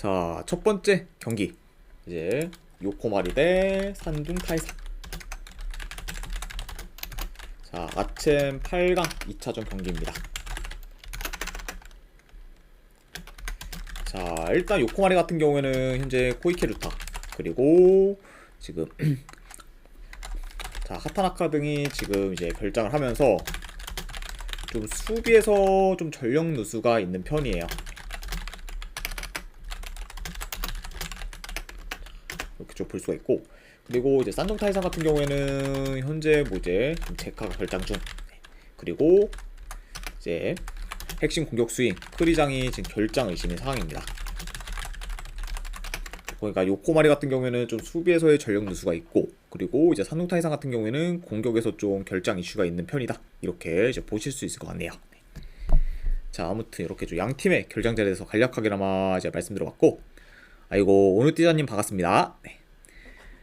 자, 첫 번째 경기. 이제 요코마리 대 산둥 타이사. 자, 아침 8강 2차전 경기입니다. 자, 일단 요코마리 같은 경우에는 현재 코이케 루타 그리고 지금 자, 하타나카 등이 지금 이제 결장을 하면서 좀 수비에서 좀 전력 누수가 있는 편이에요. 이렇게 좀볼 수가 있고. 그리고 이제 산동 타이산 같은 경우에는 현재 뭐 이제 좀 제카가 결장 중. 그리고 이제 핵심 공격 스윙 크리장이 지금 결장 의심인 상황입니다. 그러니까 요코마리 같은 경우에는 좀 수비에서의 전력 누수가 있고 그리고 이제 산동 타이산 같은 경우에는 공격에서 좀 결장 이슈가 있는 편이다. 이렇게 이제 보실 수 있을 것 같네요. 자 아무튼 이렇게 좀 양 팀의 결장자에 대해서 간략하게나마 이제 말씀드려봤고 아이고 오늘 띠자님 반갑습니다. 네.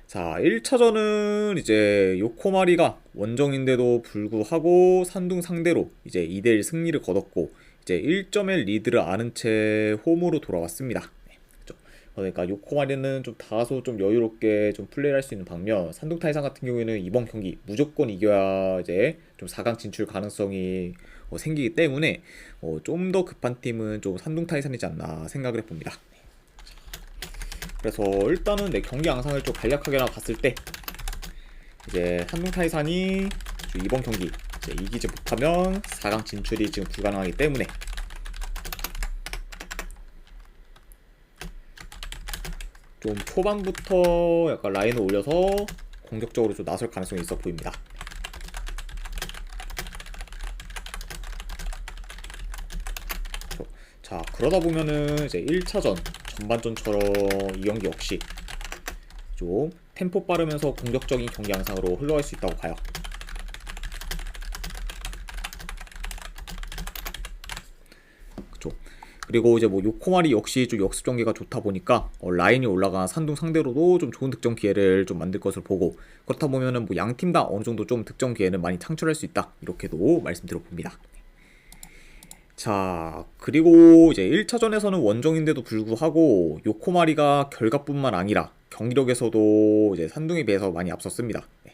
자 1차전은 이제 요코마리가 원정인데도 불구하고 산둥 상대로 이제 2대1 승리를 거뒀고 이제 1점의 리드를 아는 채 홈으로 돌아왔습니다. 네, 그죠. 그러니까 요코마리는 좀 다소 좀 여유롭게 좀 플레이를 할 수 있는 방면 산둥 타이산 같은 경우에는 이번 경기 무조건 이겨야 이제 좀 4강 진출 가능성이 어, 생기기 때문에 어, 좀 더 급한 팀은 좀 산둥 타이산이지 않나 생각을 해봅니다. 그래서 일단은 내 경기 양상을 좀 간략하게나 봤을 때 이제 산둥 타이산이 이번 경기 이제 이기지 못하면 4강 진출이 지금 불가능하기 때문에 좀 초반부터 약간 라인을 올려서 공격적으로 좀 나설 가능성이 있어 보입니다. 자 그러다 보면은 이제 1차전 전반전처럼 이 경기 역시 좀 템포 빠르면서 공격적인 경기 양상으로 흘러갈 수 있다고 봐요. 그리고 이제 뭐 요코마리 역시 좀 역습 전개가 좋다 보니까 어, 라인이 올라간 산둥 상대로도 좀 좋은 득점 기회를 좀 만들 것을 보고 그렇다 보면은 뭐 양 팀 다 어느 정도 좀 득점 기회는 많이 창출할 수 있다 이렇게도 말씀드려 봅니다. 자, 그리고 이제 1차전에서는 원정인데도 불구하고 요코마리가 결과뿐만 아니라 경기력에서도 이제 산둥에 비해서 많이 앞섰습니다. 네.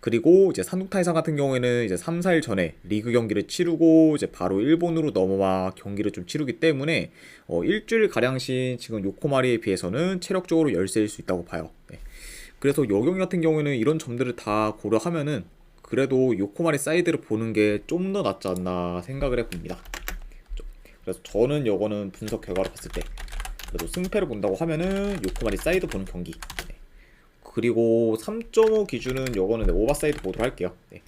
그리고 이제 산둥 타이산 같은 경우에는 이제 3, 4일 전에 리그 경기를 치르고 이제 바로 일본으로 넘어와 경기를 좀 치르기 때문에 어, 일주일 가량씩 지금 요코마리에 비해서는 체력적으로 열세일 수 있다고 봐요. 네. 그래서 요 경기 같은 경우에는 이런 점들을 다 고려하면은 그래도 요코마리 사이드를 보는 게 좀 더 낫지 않나 생각을 해봅니다. 그래서 저는 요거는 분석 결과로 봤을 때 그래도 승패를 본다고 하면은 요코마리 사이드 보는 경기 네. 그리고 3.5 기준은 요거는 네, 오버사이드 보도록 할게요 네.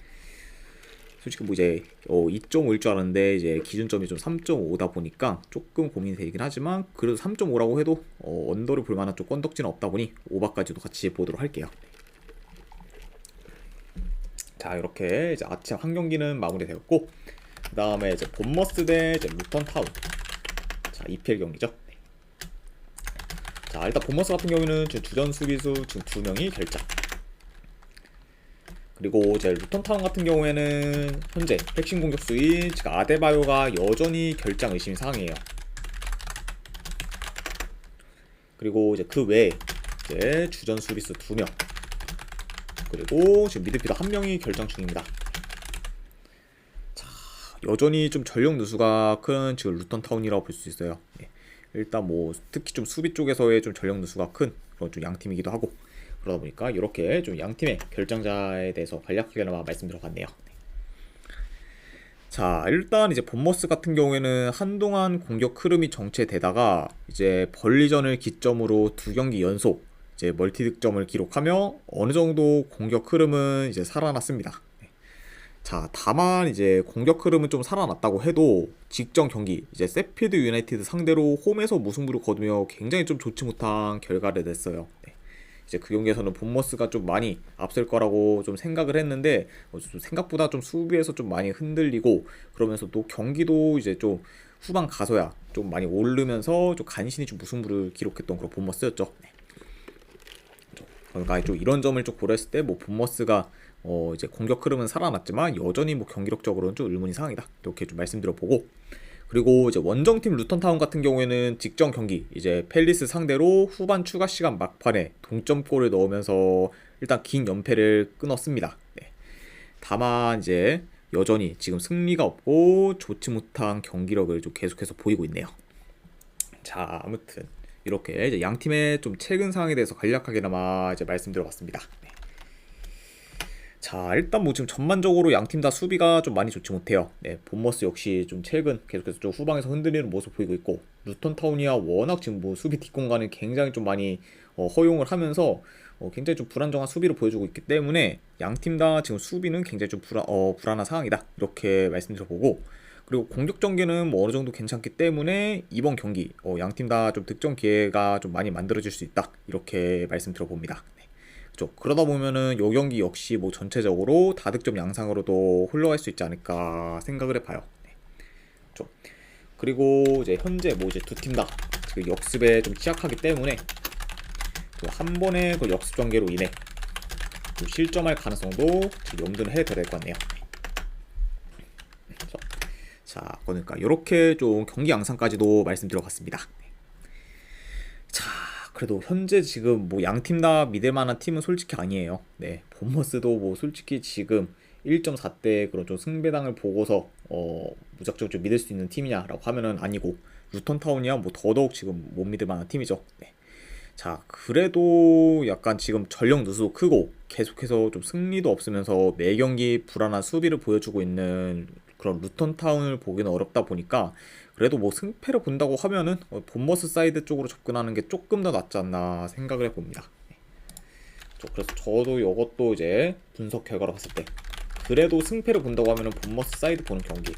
솔직히 뭐 이제 어, 2.5일 줄 알았는데 이제 기준점이 좀 3.5다 보니까 조금 고민이 되긴 하지만 그래도 3.5라고 해도 어, 언더를 볼 만한 좀 건덕지는 없다 보니 오버까지도 같이 보도록 할게요 자 이렇게 이제 아침 한 경기는 마무리되었고 그 다음에 이제 본머스 대 이제 루턴 타운. 자, EPL 경기죠. 네. 자, 일단 본머스 같은 경우에는 지금 주전 수비수 지금 두 명이 결장. 그리고 이제 루턴 타운 같은 경우에는 현재 핵심 공격수인 지금 아데바요가 여전히 결장 의심 사항이에요. 그리고 이제 그 외에 이제 주전 수비수 두 명. 그리고 지금 미드필더 한 명이 결정 중입니다. 여전히 좀 전력 누수가 큰 지금 루턴 타운이라고 볼 수 있어요. 예. 일단 뭐 특히 좀 수비 쪽에서의 좀 전력 누수가 큰 그런 좀 양팀이기도 하고 그러다 보니까 이렇게 좀 양팀의 결정자에 대해서 간략하게나마 말씀드려봤네요. 자 일단 이제 본머스 같은 경우에는 한동안 공격 흐름이 정체되다가 이제 벌리전을 기점으로 두 경기 연속 이제 멀티 득점을 기록하며 어느 정도 공격 흐름은 이제 살아났습니다. 자, 다만 이제 공격 흐름은 좀 살아났다고 해도 직전 경기 이제 세필드 유나이티드 상대로 홈에서 무승부를 거두며 굉장히 좀 좋지 못한 결과를 냈어요. 네. 이제 그 경기에서는 본머스가 좀 많이 앞설 거라고 좀 생각을 했는데 어, 좀 생각보다 좀 수비에서 좀 많이 흔들리고 그러면서 또 경기도 이제 좀 후반 가서야 좀 많이 오르면서 좀 간신히 좀 무승부를 기록했던 그런 본머스였죠. 네. 그러니까 좀 이런 점을 좀 고려했을 때 뭐 본머스가 어 이제 공격 흐름은 살아났지만 여전히 뭐 경기력적으로는 좀 의문이 상황이다. 이렇게 좀 말씀드려 보고 그리고 이제 원정팀 루턴타운 같은 경우에는 직전 경기 이제 펠리스 상대로 후반 추가 시간 막판에 동점골을 넣으면서 일단 긴 연패를 끊었습니다. 네. 다만 이제 여전히 지금 승리가 없고 좋지 못한 경기력을 좀 계속해서 보이고 있네요. 자, 아무튼 이렇게 이제 양 팀의 좀 최근 상황에 대해서 간략하게나마 이제 말씀드려봤습니다. 네. 자, 일단 뭐 지금 전반적으로 양 팀 다 수비가 좀 많이 좋지 못해요. 네, 본머스 역시 좀 최근 계속해서 좀 후방에서 흔들리는 모습 보이고 있고 루턴 타운이야 워낙 지금 뭐 수비 뒷공간을 굉장히 좀 많이 어, 허용을 하면서 어, 굉장히 좀 불안정한 수비를 보여주고 있기 때문에 양 팀 다 지금 수비는 굉장히 좀 불안, 어, 불안한 상황이다 이렇게 말씀드려보고 그리고 공격 전개는 뭐 어느 정도 괜찮기 때문에 이번 경기 어, 양팀 다 좀 득점 기회가 좀 많이 만들어질 수 있다 이렇게 말씀드려봅니다. 네. 그렇죠. 그러다 보면은 요 경기 역시 뭐 전체적으로 다득점 양상으로도 흘러갈 수 있지 않을까 생각을 해봐요. 네. 그렇죠. 그리고 이제 현재 뭐 이제 두 팀다그 역습에 좀 취약하기 때문에 그한 번의 그 역습 전개로 인해 그 실점할 가능성도 지금 염두는 해둬야 될 것 같네요. 그래서 자, 그러니까 이렇게 좀 경기 양상까지도 말씀드려봤습니다. 그래도 현재 지금 뭐 양 팀 다 믿을 만한 팀은 솔직히 아니에요. 네, 본머스도 뭐 솔직히 지금 1.4대 그런 좀 승배당을 보고서 어 무작정 좀 믿을 수 있는 팀이냐라고 하면은 아니고 루턴 타운이야 뭐 더더욱 지금 못 믿을 만한 팀이죠. 네. 자, 그래도 약간 지금 전력 누수도 크고 계속해서 좀 승리도 없으면서 매 경기 불안한 수비를 보여주고 있는 그런 루턴 타운을 보기는 어렵다 보니까 그래도 뭐 승패를 본다고 하면은 어, 본머스 사이드 쪽으로 접근하는 게 조금 더 낫지 않나 생각을 해봅니다. 그래서 저도 이것도 이제 분석 결과로 봤을 때 그래도 승패를 본다고 하면은 본머스 사이드 보는 경기.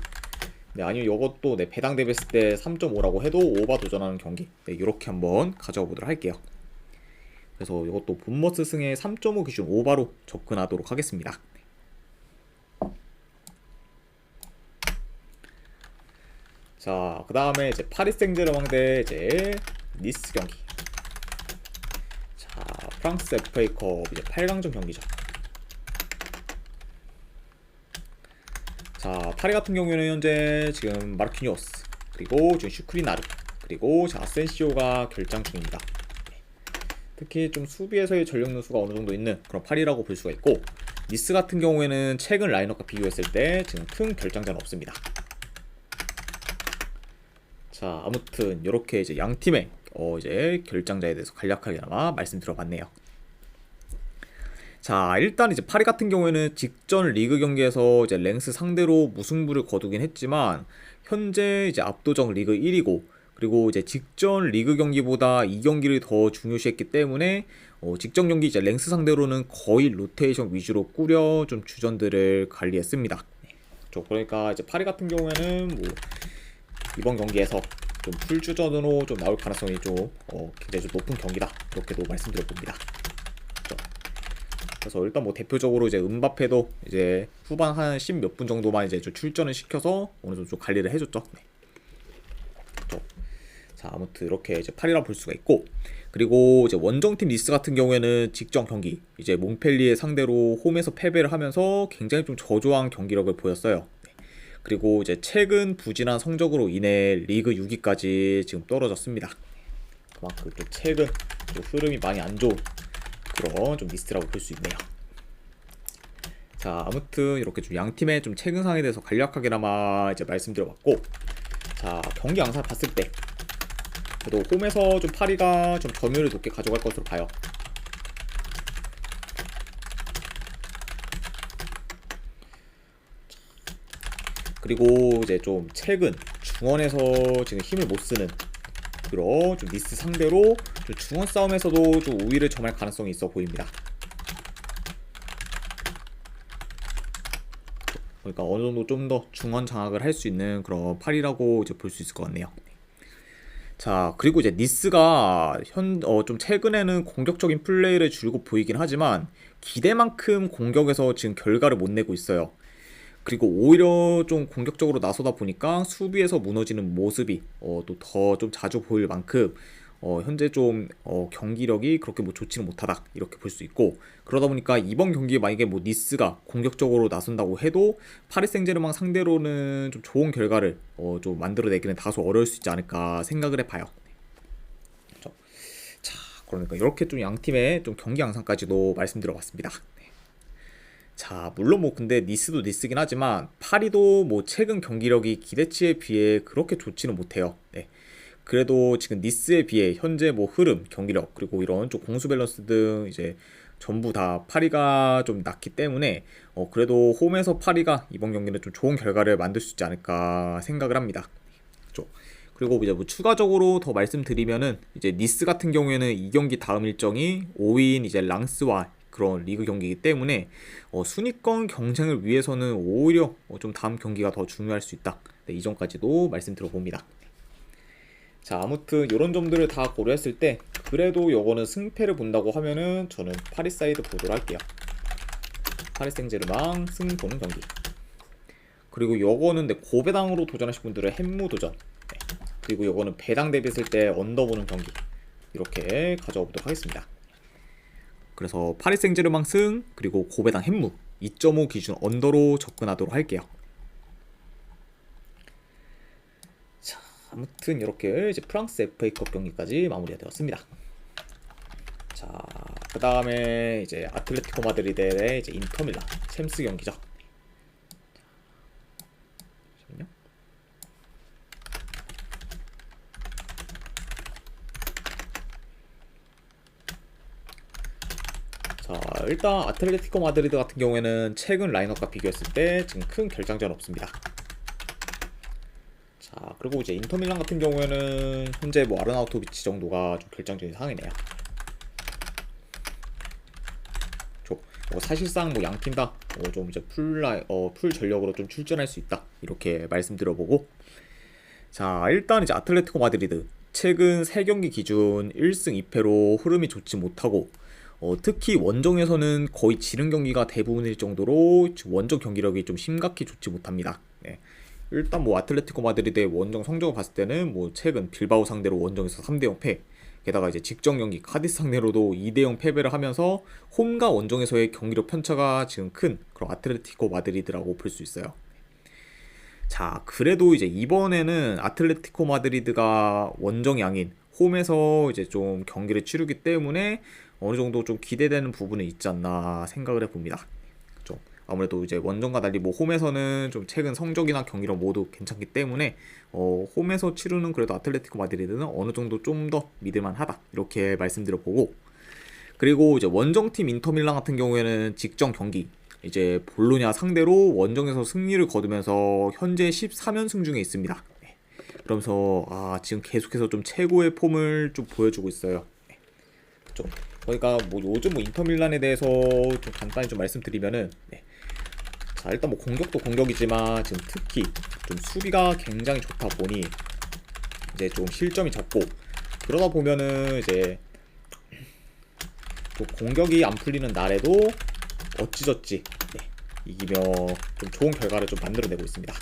네, 아니면 이것도 네, 배당 대비했을 때 3.5라고 해도 오바 도전하는 경기. 네, 이렇게 한번 가져가 보도록 할게요. 그래서 이것도 본머스 승의 3.5 기준 오바로 접근하도록 하겠습니다. 자, 그 다음에 이제 파리 생제르맹 대 이제 니스 경기. 자, 프랑스 FA컵 이제 8강전 경기죠. 자, 파리 같은 경우에는 현재 지금 마르키니오스 그리고 지금 슈크리나르 그리고 자, 아센시오가 결장 중입니다. 네. 특히 좀 수비에서의 전력 누수가 어느 정도 있는 그런 파리라고 볼 수가 있고 니스 같은 경우에는 최근 라인업과 비교했을 때 지금 큰 결장자는 없습니다. 자, 아무튼 이렇게 이제 양 팀의 어 이제 결장자에 대해서 간략하게나마 말씀드려봤네요. 자, 일단 이제 파리 같은 경우에는 직전 리그 경기에서 이제 랭스 상대로 무승부를 거두긴 했지만 현재 이제 압도적 리그 1위고 그리고 이제 직전 리그 경기보다 이 경기를 더 중요시했기 때문에 어, 직전 경기 이제 랭스 상대로는 거의 로테이션 위주로 꾸려 좀 주전들을 관리했습니다. 저 그러니까 이제 파리 같은 경우에는 뭐 이번 경기에서 좀 풀주전으로 좀 나올 가능성이 좀 어, 굉장히 좀 높은 경기다 이렇게도 말씀드려 봅니다. 그렇죠. 그래서 일단 뭐 대표적으로 이제 은바페도 이제 후반 한 10 몇 분 정도만 이제 좀 출전을 시켜서 어느 정도 좀 관리를 해줬죠. 네. 그렇죠. 자 아무튼 이렇게 이제 8이라 볼 수가 있고 그리고 이제 원정팀 리스 같은 경우에는 직전 경기 이제 몽펠리에 상대로 홈에서 패배를 하면서 굉장히 좀 저조한 경기력을 보였어요. 네. 그리고 이제 최근 부진한 성적으로 인해 리그 6위까지 지금 떨어졌습니다. 그만큼 좀 최근 좀 흐름이 많이 안 좋은 그런 좀 리스트라고 볼 수 있네요. 자 아무튼 이렇게 좀 양 팀의 좀 최근 상황에 대해서 간략하게나마 이제 말씀드려봤고 자 경기 양상 봤을 때 그래도 홈에서 좀 파리가 좀 점유율을 높게 가져갈 것으로 봐요. 그리고 이제 좀 최근 중원에서 지금 힘을 못 쓰는 그런 좀 니스 상대로 좀 중원 싸움에서도 좀 우위를 점할 가능성이 있어 보입니다. 그러니까 어느 정도 좀 더 중원 장악을 할 수 있는 그런 팔이라고 이제 볼 수 있을 것 같네요. 자 그리고 이제 니스가 현 어 좀 최근에는 공격적인 플레이를 줄고 보이긴 하지만 기대만큼 공격에서 지금 결과를 못 내고 있어요. 그리고 오히려 좀 공격적으로 나서다 보니까 수비에서 무너지는 모습이 어, 또 더 좀 자주 보일 만큼 어, 현재 좀 어, 경기력이 그렇게 뭐 좋지는 못하다 이렇게 볼 수 있고 그러다 보니까 이번 경기에 만약에 뭐 니스가 공격적으로 나선다고 해도 파리 생제르맹 상대로는 좀 좋은 결과를 어, 좀 만들어내기는 다소 어려울 수 있지 않을까 생각을 해봐요. 그렇죠. 자 그러니까 이렇게 좀 양 팀의 좀 경기 양상까지도 말씀드려봤습니다. 네. 자 물론 뭐 근데 니스도 니스긴 하지만 파리도 뭐 최근 경기력이 기대치에 비해 그렇게 좋지는 못해요. 네. 그래도 지금 니스에 비해 현재 뭐 흐름, 경기력 그리고 이런 좀 공수 밸런스 등 이제 전부 다 파리가 좀 낮기 때문에 어 그래도 홈에서 파리가 이번 경기는 좀 좋은 결과를 만들 수 있지 않을까 생각을 합니다. 그렇죠. 그리고 이제 뭐 추가적으로 더 말씀드리면은 이제 니스 같은 경우에는 이 경기 다음 일정이 5인 이제 랑스와 그런 리그 경기이기 때문에 어 순위권 경쟁을 위해서는 오히려 어 좀 다음 경기가 더 중요할 수 있다. 네, 이전까지도 말씀드려봅니다. 자 아무튼 이런 점들을 다 고려했을 때 그래도 요거는 승패를 본다고 하면은 저는 파리 사이드 보도록 할게요 파리 생제르망 승 보는 경기 그리고 요거는 네, 고배당으로 도전하실 분들은 햄무 도전 네. 그리고 요거는 배당 대비했을 때 언더 보는 경기 이렇게 가져와 보도록 하겠습니다 그래서 파리 생제르망 승 그리고 고배당 햄무 2.5 기준 언더로 접근하도록 할게요 아무튼 이렇게 이제 프랑스 FA컵 경기까지 마무리가 되었습니다. 자, 그 다음에 이제 아틀레티코 마드리드의 이제 인터밀란 챔스 경기죠. 잠시만요. 자, 일단 아틀레티코 마드리드 같은 경우에는 최근 라인업과 비교했을 때 지금 큰 결장전 없습니다. 자 그리고 이제 인터밀란 같은 경우에는 현재 뭐 아르나우토비치 정도가 좀 결정적인 상황이네요. 뭐 사실상 뭐 양팀 다좀 이제 풀라 어풀 전력으로 좀 출전할 수 있다 이렇게 말씀드려보고 자 일단 이제 아틀레티코 마드리드 최근 3경기 기준 1승 2패로 흐름이 좋지 못하고 어, 특히 원정에서는 거의 지른 경기가 대부분일 정도로 원정 경기력이 좀 심각히 좋지 못합니다. 네. 일단 뭐 아틀레티코 마드리드의 원정 성적을 봤을 때는 뭐 최근 빌바오 상대로 원정에서 3대 0 패. 게다가 이제 직전 경기 카디스 상대로도 2대 0 패배를 하면서 홈과 원정에서의 경기력 편차가 지금 큰 그런 아틀레티코 마드리드라고 볼 수 있어요. 자, 그래도 이제 이번에는 아틀레티코 마드리드가 원정 양인 홈에서 이제 좀 경기를 치르기 때문에 어느 정도 좀 기대되는 부분은 있지 않나 생각을 해봅니다. 아무래도 이제 원정과 달리 뭐 홈에서는 좀 최근 성적이나 경기력 모두 괜찮기 때문에 어, 홈에서 치르는 그래도 아틀레티코 마드리드는 어느 정도 좀 더 믿을만하다 이렇게 말씀드려 보고 그리고 이제 원정팀 인터밀란 같은 경우에는 직전 경기 이제 볼로냐 상대로 원정에서 승리를 거두면서 현재 14연승 중에 있습니다. 네. 그러면서 아 지금 계속해서 좀 최고의 폼을 좀 보여주고 있어요. 네. 좀 그러니까 뭐 요즘 뭐 인터밀란에 대해서 좀 간단히 좀 말씀드리면은 네. 자 일단 뭐 공격도 공격이지만 지금 특히 좀 수비가 굉장히 좋다 보니 이제 좀 실점이 적고 그러다 보면은 이제 또 공격이 안 풀리는 날에도 어찌저찌 네, 이기며 좀 좋은 결과를 좀 만들어내고 있습니다.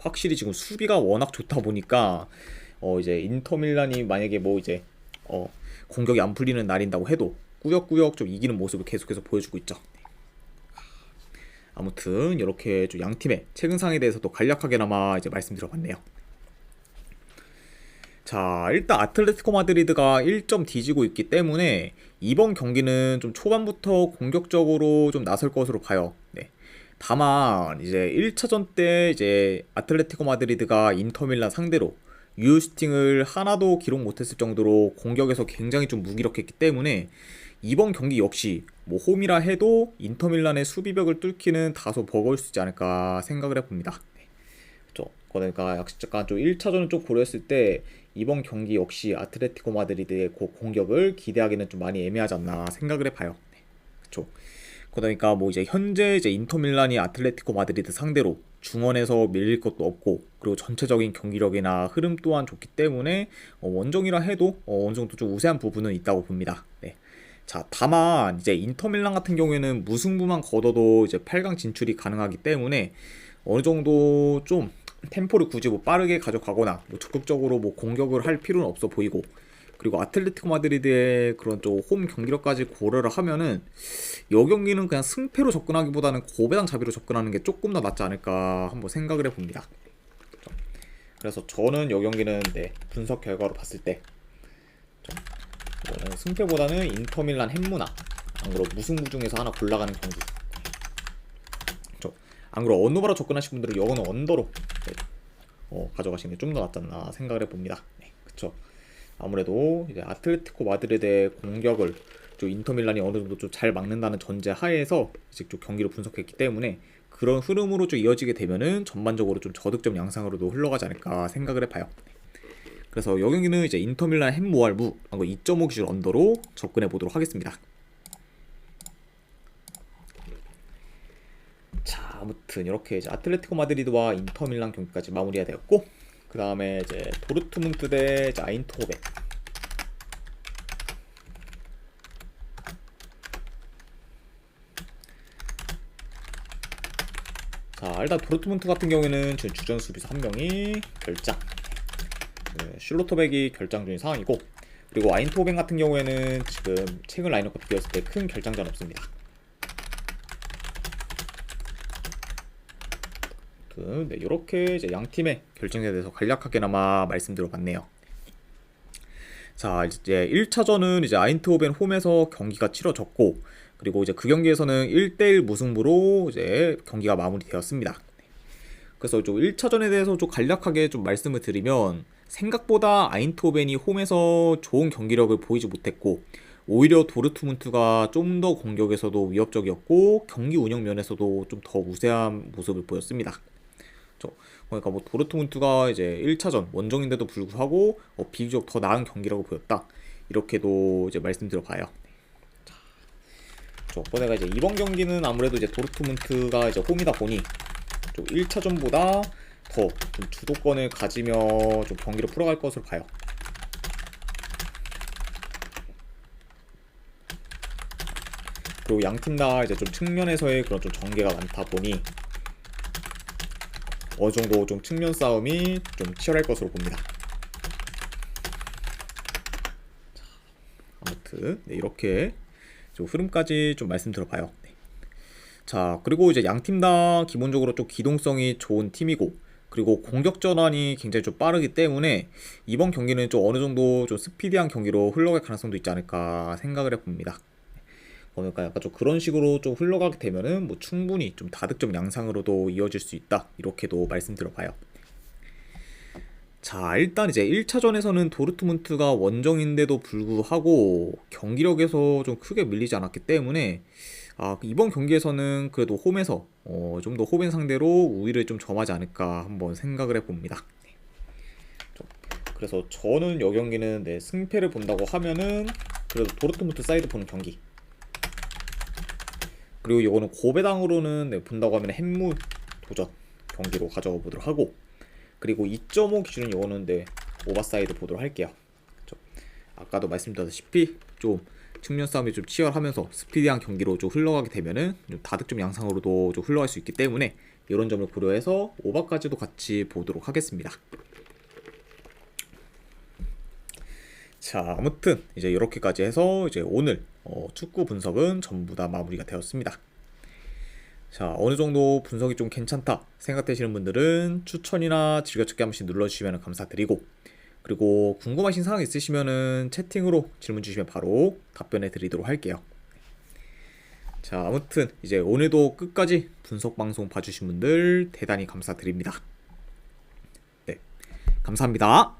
확실히 지금 수비가 워낙 좋다 보니까 어 이제 인터 밀란이 만약에 뭐 이제 어 공격이 안 풀리는 날인다고 해도 꾸역꾸역 좀 이기는 모습을 계속해서 보여주고 있죠. 아무튼 이렇게 좀 양 팀의 최근 상에 대해서도 간략하게나마 이제 말씀드려봤네요. 자, 일단 아틀레티코 마드리드가 1점 뒤지고 있기 때문에 이번 경기는 좀 초반부터 공격적으로 좀 나설 것으로 봐요. 네. 다만 이제 1차전 때 이제 아틀레티코 마드리드가 인터밀란 상대로 유스팅을 하나도 기록 못했을 정도로 공격에서 굉장히 좀 무기력했기 때문에 이번 경기 역시 뭐 홈이라 해도 인터밀란의 수비벽을 뚫기는 다소 버거울 수 있지 않을까 생각을 해봅니다. 네. 그렇죠. 그러니까 약간 좀 1차전을 좀 고려했을 때 이번 경기 역시 아틀레티코 마드리드의 공격을 기대하기는 좀 많이 애매하지 않나 생각을 해봐요. 네. 그렇죠. 그러니까 뭐 이제 현재 이제 인터밀란이 아틀레티코 마드리드 상대로 중원에서 밀릴 것도 없고 그리고 전체적인 경기력이나 흐름 또한 좋기 때문에 어 원정이라 해도 어 어느 정도 좀 우세한 부분은 있다고 봅니다. 네. 자, 다만 이제 인터밀란 같은 경우에는 무승부만 거둬도 이제 8강 진출이 가능하기 때문에 어느 정도 좀 템포를 굳이 뭐 빠르게 가져가거나 뭐 적극적으로 뭐 공격을 할 필요는 없어 보이고 그리고 아틀레티코 마드리드의 그런 좀홈 경기력까지 고려를 하면은 이 경기는 그냥 승패로 접근하기보다는 고배당 잡이로 접근하는 게 조금 더 낫지 않을까 한번 생각을 해봅니다. 그래서 저는 이 경기는 네, 분석 결과로 봤을 때 이거는 승패보다는 인터밀란 햄무나 안 그럼 무승부 중에서 하나 골라가는 경기. 저, 안 그럼 언더바로 접근하신 분들은 이거는 언더로 네, 어, 가져가시는 게 좀 더 낫지 않나 생각을 해봅니다. 네, 그쵸. 아무래도 이제 아틀레티코 마드리드의 공격을 좀 인터밀란이 어느 정도 좀 잘 막는다는 전제 하에서 이제 좀 경기를 분석했기 때문에 그런 흐름으로 좀 이어지게 되면은 전반적으로 좀 저득점 양상으로도 흘러가지 않을까 생각을 해봐요. 그래서 여 경기는 이제 인터밀란 햄모알무 2.5 기준 언더로 접근해 보도록 하겠습니다. 자, 아무튼 이렇게 이제 아틀레티코 마드리드와 인터밀란 경기까지 마무리가 되었고 그 다음에 이제 도르트문트 대 아인토벤 자 일단 도르트문트 같은 경우에는 지금 주전 수비수 한 명이 결장. 네, 슐로터백이 결장 중인 상황이고 그리고 아인토벤 같은 경우에는 지금 최근 라인업과 비교했을 때 큰 결장전 없습니다 아무튼 네, 이렇게 이제 양 팀의 결정에 대해서 간략하게나마 말씀드려봤네요. 자 이제 1차전은 이제 아인트호벤 홈에서 경기가 치러졌고 그리고 이제 그 경기에서는 1대1 무승부로 이제 경기가 마무리되었습니다. 그래서 좀 1차전에 대해서 좀 간략하게 좀 말씀을 드리면 생각보다 아인트호벤이 홈에서 좋은 경기력을 보이지 못했고 오히려 도르트문트가 좀 더 공격에서도 위협적이었고 경기 운영 면에서도 좀 더 우세한 모습을 보였습니다. 그러니까 뭐 도르트문트가 이제 1차전 원정인데도 불구하고 어, 비교적 더 나은 경기라고 보였다. 이렇게도 이제 말씀드려 봐요. 자, 저 번에가 이제 이번 경기는 아무래도 이제 도르트문트가 이제 홈이다 보니 좀 1차전보다 더 좀 주도권을 가지며 좀 경기를 풀어갈 것으로 봐요. 그리고 양 팀 다 이제 좀 측면에서의 그런 좀 전개가 많다 보니 어느 정도 좀 측면 싸움이 좀 치열할 것으로 봅니다. 아무튼 네, 이렇게 좀 흐름까지 좀 말씀드려봐요. 네. 자 그리고 이제 양 팀 다 기본적으로 좀 기동성이 좋은 팀이고 그리고 공격 전환이 굉장히 좀 빠르기 때문에 이번 경기는 좀 어느 정도 좀 스피디한 경기로 흘러갈 가능성도 있지 않을까 생각을 해봅니다. 그러니까 약간 좀 그런 식으로 좀 흘러가게 되면은 뭐 충분히 좀 다득점 양상으로도 이어질 수 있다 이렇게도 말씀드려봐요. 자 일단 이제 1차전에서는 도르트문트가 원정인데도 불구하고 경기력에서 좀 크게 밀리지 않았기 때문에 아, 이번 경기에서는 그래도 홈에서 어, 좀 더 홈인 상대로 우위를 좀 점하지 않을까 한번 생각을 해봅니다. 네. 그래서 저는 이 경기는 네, 승패를 본다고 하면은 그래도 도르트문트 사이드 보는 경기 그리고 이거는 고배당으로는 네, 본다고 하면 햄무 도전 경기로 가져가 보도록 하고 그리고 2.5 기준은 이거는 네, 오버사이드 보도록 할게요. 그렇죠? 아까도 말씀드렸다시피 좀 측면 싸움이 좀 치열하면서 스피디한 경기로 좀 흘러가게 되면은 좀 다득점 양상으로도 좀 흘러갈 수 있기 때문에 이런 점을 고려해서 오버까지도 같이 보도록 하겠습니다. 자, 아무튼 이제 이렇게까지 해서 이제 오늘 어, 축구 분석은 전부 다 마무리가 되었습니다. 자, 어느 정도 분석이 좀 괜찮다 생각되시는 분들은 추천이나 즐겨찾기 한 번씩 눌러주시면 감사드리고 그리고 궁금하신 사항 있으시면은 채팅으로 질문 주시면 바로 답변해 드리도록 할게요. 자, 아무튼 이제 오늘도 끝까지 분석 방송 봐주신 분들 대단히 감사드립니다. 네, 감사합니다.